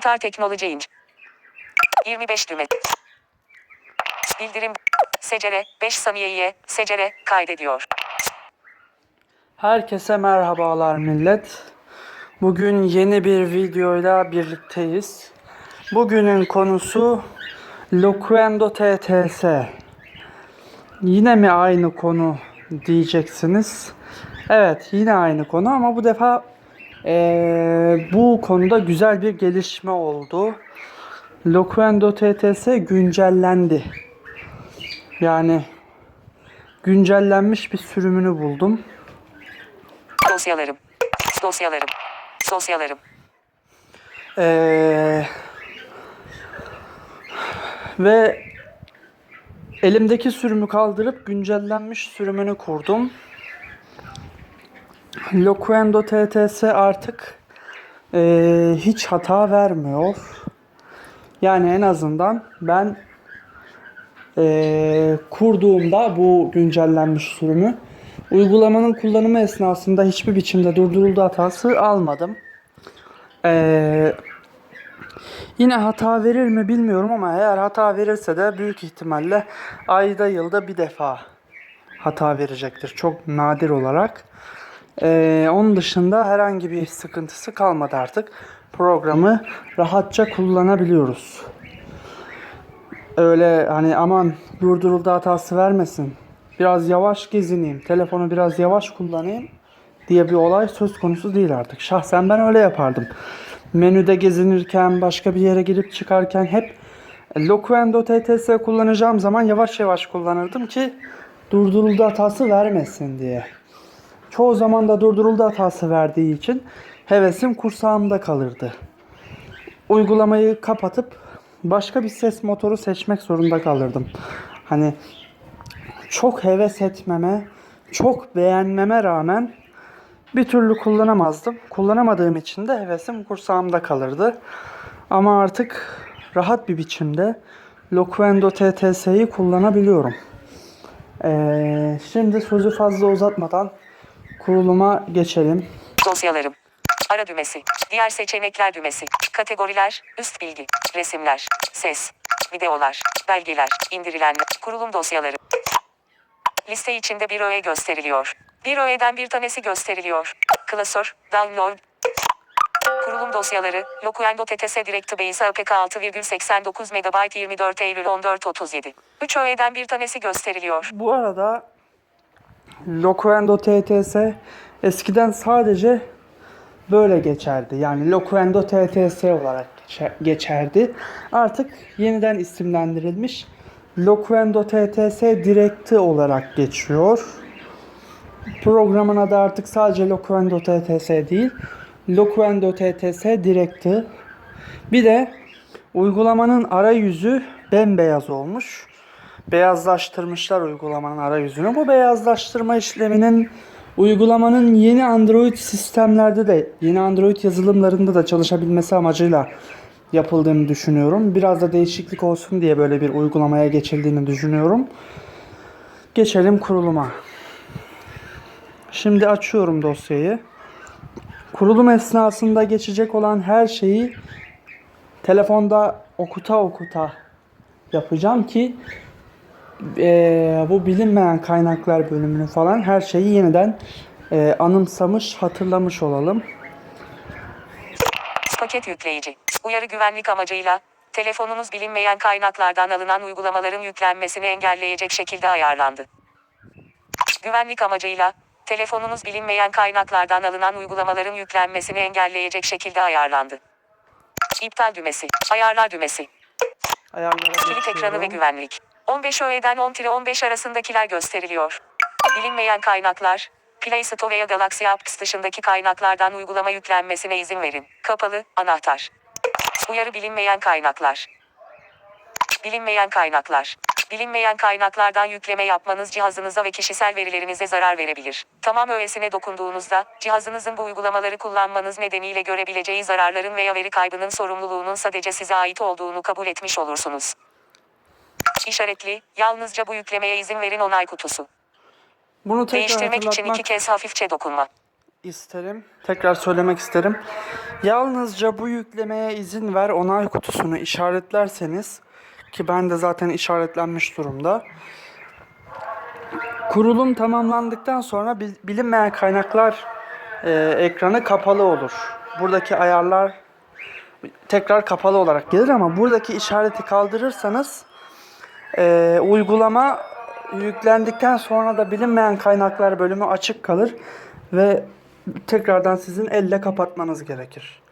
Star Teknoloji Inc. 25 düğme. Bildirim. Secere 5 saniyeye secere kaydediyor. Herkese merhabalar millet. Bugün yeni bir videoyla birlikteyiz. Bugünün konusu Loquendo TTS. Yine mi aynı konu diyeceksiniz. Evet yine aynı konu ama bu defa eee, bu konuda güzel bir gelişme oldu. Loquendo TTS güncellendi. Yani güncellenmiş bir sürümünü buldum. Dosyalarım. Dosyalarım. Dosyalarım. Ee, ve elimdeki sürümü kaldırıp güncellenmiş sürümünü kurdum. Loquendo TTS artık ee, hiç hata vermiyor. Yani en azından ben ee, kurduğumda bu güncellenmiş sürümü uygulamanın kullanımı esnasında hiçbir biçimde durduruldu hatası almadım. Ee, yine hata verir mi bilmiyorum ama eğer hata verirse de büyük ihtimalle ayda yılda bir defa hata verecektir. Çok nadir olarak. Ee, onun dışında herhangi bir sıkıntısı kalmadı artık. Programı rahatça kullanabiliyoruz. Öyle hani aman durduruldu hatası vermesin. Biraz yavaş gezineyim, telefonu biraz yavaş kullanayım diye bir olay söz konusu değil artık. Şahsen ben öyle yapardım. Menüde gezinirken, başka bir yere girip çıkarken hep Loquendo kullanacağım zaman yavaş yavaş kullanırdım ki durduruldu hatası vermesin diye. Çoğu zaman da durduruldu hatası verdiği için hevesim kursağımda kalırdı. Uygulamayı kapatıp başka bir ses motoru seçmek zorunda kalırdım. Hani çok heves etmeme, çok beğenmeme rağmen bir türlü kullanamazdım. Kullanamadığım için de hevesim kursağımda kalırdı. Ama artık rahat bir biçimde Loquendo TTS'yi kullanabiliyorum. Ee, şimdi sözü fazla uzatmadan kuruluma geçelim. Dosyalarım. Ara düğmesi. Diğer seçenekler düğmesi. Kategoriler, üst bilgi, resimler, ses, videolar, belgeler, indirilenler, kurulum dosyaları. Liste içinde bir öğe gösteriliyor. Bir öğeden bir tanesi gösteriliyor. Klasör, download. Kurulum dosyaları, Locuendo TTS Directbase APK 6,89 MB 24 Eylül 14.37. 3 öğeden bir tanesi gösteriliyor. Bu arada Loquendo TTS eskiden sadece böyle geçerdi. Yani Loquendo TTS olarak geçer- geçerdi. Artık yeniden isimlendirilmiş Loquendo TTS Direct'i olarak geçiyor. Programın adı artık sadece Loquendo TTS değil, Loquendo TTS Direct'i. Bir de uygulamanın arayüzü bembeyaz olmuş. Beyazlaştırmışlar uygulamanın arayüzünü. Bu beyazlaştırma işleminin uygulamanın yeni Android sistemlerde de, yeni Android yazılımlarında da çalışabilmesi amacıyla yapıldığını düşünüyorum. Biraz da değişiklik olsun diye böyle bir uygulamaya geçildiğini düşünüyorum. Geçelim kuruluma. Şimdi açıyorum dosyayı. Kurulum esnasında geçecek olan her şeyi telefonda okuta okuta yapacağım ki eee, bu bilinmeyen kaynaklar bölümünü falan her şeyi yeniden eee, anımsamış, hatırlamış olalım. Paket yükleyici. Uyarı güvenlik amacıyla telefonunuz bilinmeyen kaynaklardan alınan uygulamaların yüklenmesini engelleyecek şekilde ayarlandı. Güvenlik amacıyla telefonunuz bilinmeyen kaynaklardan alınan uygulamaların yüklenmesini engelleyecek şekilde ayarlandı. İptal düğmesi, ayarlar düğmesi, Ayarlara kilit ekranı ve güvenlik. 15 öğeden 10-15 arasındakiler gösteriliyor. Bilinmeyen kaynaklar, Play Store veya Galaxy Apps dışındaki kaynaklardan uygulama yüklenmesine izin verin. Kapalı, anahtar. Uyarı bilinmeyen kaynaklar. Bilinmeyen kaynaklar. Bilinmeyen kaynaklardan yükleme yapmanız cihazınıza ve kişisel verilerinize zarar verebilir. Tamam öğesine dokunduğunuzda, cihazınızın bu uygulamaları kullanmanız nedeniyle görebileceği zararların veya veri kaybının sorumluluğunun sadece size ait olduğunu kabul etmiş olursunuz. İşaretli, yalnızca bu yüklemeye izin verin onay kutusu. Bunu tekrar Değiştirmek için iki kez hafifçe dokunma. isterim. Tekrar söylemek isterim. Yalnızca bu yüklemeye izin ver onay kutusunu işaretlerseniz ki ben de zaten işaretlenmiş durumda. Kurulum tamamlandıktan sonra bil- bilinmeyen kaynaklar e, ekranı kapalı olur. Buradaki ayarlar tekrar kapalı olarak gelir ama buradaki işareti kaldırırsanız e, uygulama yüklendikten sonra da bilinmeyen kaynaklar bölümü açık kalır ve tekrardan sizin elle kapatmanız gerekir.